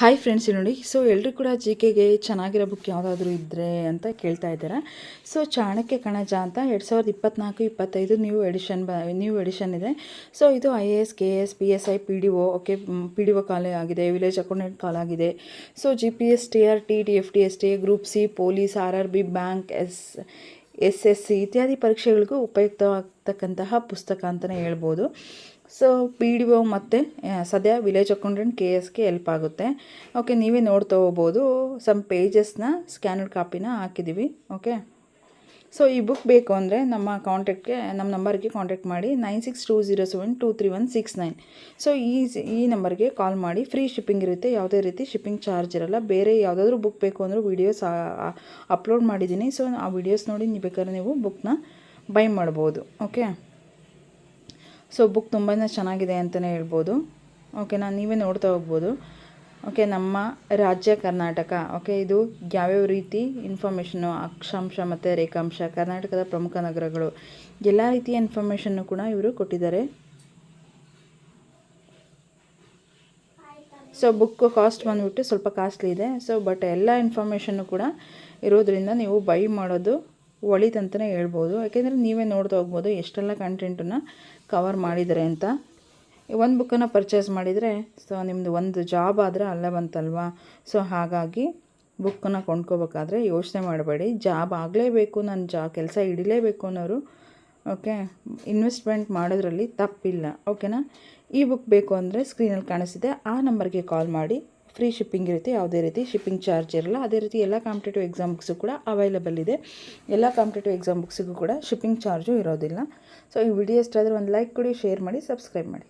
Hi friends ನೋಡಿ. So ಎಲ್ಲರೂ ಕೂಡ ಜಿ ಕೆಗೆ ಚೆನ್ನಾಗಿರೋ ಬುಕ್ ಯಾವುದಾದ್ರೂ ಇದ್ದರೆ ಅಂತ ಕೇಳ್ತಾ ಇದ್ದಾರೆ. ಸೊ ಚಾಣಕ್ಯ ಕಣಜ ಅಂತ ಎರಡು ಸಾವಿರದ ಇಪ್ಪತ್ನಾಲ್ಕು, ಇಪ್ಪತ್ತೈದು ನ್ಯೂ ಎಡಿಷನ್ ಬ ನ್ಯೂ ಎಡಿಷನ್ ಇದೆ. ಸೊ ಇದು I A S K S P S I P D O okay P D O ಕಾಲೇ ಆಗಿದೆ ವಿಲೇಜ್ ಅಕೌಂಟೆಂಟ್ ಕಾಲ್ ಆಗಿದೆ. So G P S T R T D F T S T group C police R R B bank S S S C ಇತ್ಯಾದಿ ಪರೀಕ್ಷೆಗಳಿಗೂ ಉಪಯುಕ್ತವಾಗ್ತಕ್ಕಂತಹ ಪುಸ್ತಕ ಅಂತಲೇ ಹೇಳ್ಬೋದು. So P D O ಮತ್ತು ಸದ್ಯ ವಿಲೇಜ್ ಅಕೌಂಟೆಂಟ್ ಕೆ ಎಸ್ಗೆ help ಆಗುತ್ತೆ. Okay ನೀವೇ ನೋಡ್ತಾ ಹೋಗ್ಬೋದು. ಸಮ್ ಪೇಜಸ್ನ ಸ್ಕ್ಯಾನರ್ಡ್ ಕಾಪಿನ ಹಾಕಿದ್ದೀವಿ. ಓಕೆ ಸೊ ಈ ಬುಕ್ ಬೇಕು ಅಂದರೆ ನಮ್ಮ ಕಾಂಟ್ಯಾಕ್ಟ್ಗೆ ನಮ್ಮ ನಂಬರ್ಗೆ ಕಾಂಟ್ಯಾಕ್ಟ್ ಮಾಡಿ nine six two zero seven two three one six nine so, ಈ ಈ ನಂಬರ್ಗೆ ಕಾಲ್ ಮಾಡಿ ಫ್ರೀ ಶಿಪ್ಪಿಂಗ್ ಇರುತ್ತೆ, ಯಾವುದೇ ರೀತಿ ಶಿಪ್ಪಿಂಗ್ ಚಾರ್ಜ್ ಇರಲ್ಲ. ಬೇರೆ ಯಾವುದಾದ್ರೂ ಬುಕ್ ಬೇಕು ಅಂದರೂ ವೀಡಿಯೋಸ್ ಅಪ್ಲೋಡ್ ಮಾಡಿದ್ದೀನಿ. ಸೊ ಆ ವಿಡಿಯೋಸ್ ನೋಡಿ ನೀವು ಬೇಕಾದ್ರೆ ನೀವು ಬುಕ್ನ ಬೈ ಮಾಡ್ಬೋದು. ಓಕೆ ಸೊ ಬುಕ್ ತುಂಬಾ ಚೆನ್ನಾಗಿದೆ ಅಂತಲೇ ಹೇಳ್ಬೋದು. ಓಕೆನಾ ನೀವೇ ನೋಡ್ತಾ ಹೋಗ್ಬೋದು. ಓಕೆ ನಮ್ಮ ರಾಜ್ಯ ಕರ್ನಾಟಕ. ಓಕೆ ಇದು ಯಾವ್ಯಾವ ರೀತಿ ಇನ್ಫಾರ್ಮೇಷನು ಅಕ್ಷಾಂಶ ಮತ್ತು ರೇಖಾಂಶ, ಕರ್ನಾಟಕದ ಪ್ರಮುಖ ನಗರಗಳು, ಎಲ್ಲ ರೀತಿಯ ಇನ್ಫಾರ್ಮೇಷನ್ನು ಕೂಡ ಇವರು ಕೊಟ್ಟಿದ್ದಾರೆ. ಸೊ ಬುಕ್ ಕಾಸ್ಟ್ ಬಂದುಬಿಟ್ಟು ಸ್ವಲ್ಪ ಕಾಸ್ಟ್ಲಿ ಇದೆ. ಸೊ ಬಟ್ ಎಲ್ಲ ಇನ್ಫಾರ್ಮೇಷನ್ನು ಕೂಡ ಇರೋದರಿಂದ ನೀವು ಬೈ ಮಾಡೋದು ಒಳಿತಂತಲೇ ಹೇಳ್ಬೋದು. ಯಾಕೆಂದರೆ ನೀವೇ ನೋಡ್ತಾ ಹೋಗ್ಬೋದು ಎಷ್ಟೆಲ್ಲ ಕಂಟೆಂಟನ್ನು ಕವರ್ ಮಾಡಿದ್ದಾರೆ ಅಂತ. ಒಂದು ಬುಕ್ಕನ್ನು ಪರ್ಚೇಸ್ ಮಾಡಿದರೆ ಸೊ ನಿಮ್ಮದು ಒಂದು ಜಾಬ್ ಆದರೆ ಅಲ್ಲೇ ಬಂತಲ್ವಾ? ಸೊ ಹಾಗಾಗಿ ಬುಕ್ಕನ್ನು ಕೊಂಡ್ಕೋಬೇಕಾದ್ರೆ ಯೋಚನೆ ಮಾಡಬೇಡಿ. ಜಾಬ್ ಆಗಲೇಬೇಕು, ನಾನು ಜಾ, ಕೆಲಸ ಹಿಡಿಲೇಬೇಕು ಅನ್ನೋರು ಓಕೆ ಇನ್ವೆಸ್ಟ್ಮೆಂಟ್ ಮಾಡೋದ್ರಲ್ಲಿ ತಪ್ಪಿಲ್ಲ ಓಕೆನಾ ಈ ಬುಕ್ ಬೇಕು ಅಂದರೆ ಸ್ಕ್ರೀನಲ್ಲಿ ಕಾಣಿಸಿದೆ ಆ ನಂಬರ್ಗೆ ಕಾಲ್ ಮಾಡಿ. ಫ್ರೀ ಶಿಪ್ಪಿಂಗ್ ಇರುತ್ತೆ, ಯಾವುದೇ ರೀತಿ ಶಿಪ್ಪಿಂಗ್ ಚಾರ್ಜ್ ಇರಲ್ಲ. ಅದೇ ರೀತಿ ಎಲ್ಲ ಕಾಂಪಿಟೇಟಿವ್ ಎಕ್ಸಾಮ್ ಬುಕ್ಸು ಕೂಡ ಅವೈಲೇಬಲ್ ಇದೆ. ಎಲ್ಲ ಕಾಂಪಿಟೇಟಿವ್ ಎಕ್ಸಾಮ್ ಬುಕ್ಸಿಗೂ ಕೂಡ ಶಿಪ್ಪಿಂಗ್ ಚಾರ್ಜು ಇರೋದಿಲ್ಲ. ಸೊ ಈ ವಿಡಿಯೋ ಇಷ್ಟ ಆದರೆ ಒಂದು ಲೈಕ್ ಕೊಡಿ ಶೇರ್ ಮಾಡಿ ಸಬ್ಸ್ಕ್ರೈಬ್ ಮಾಡಿ.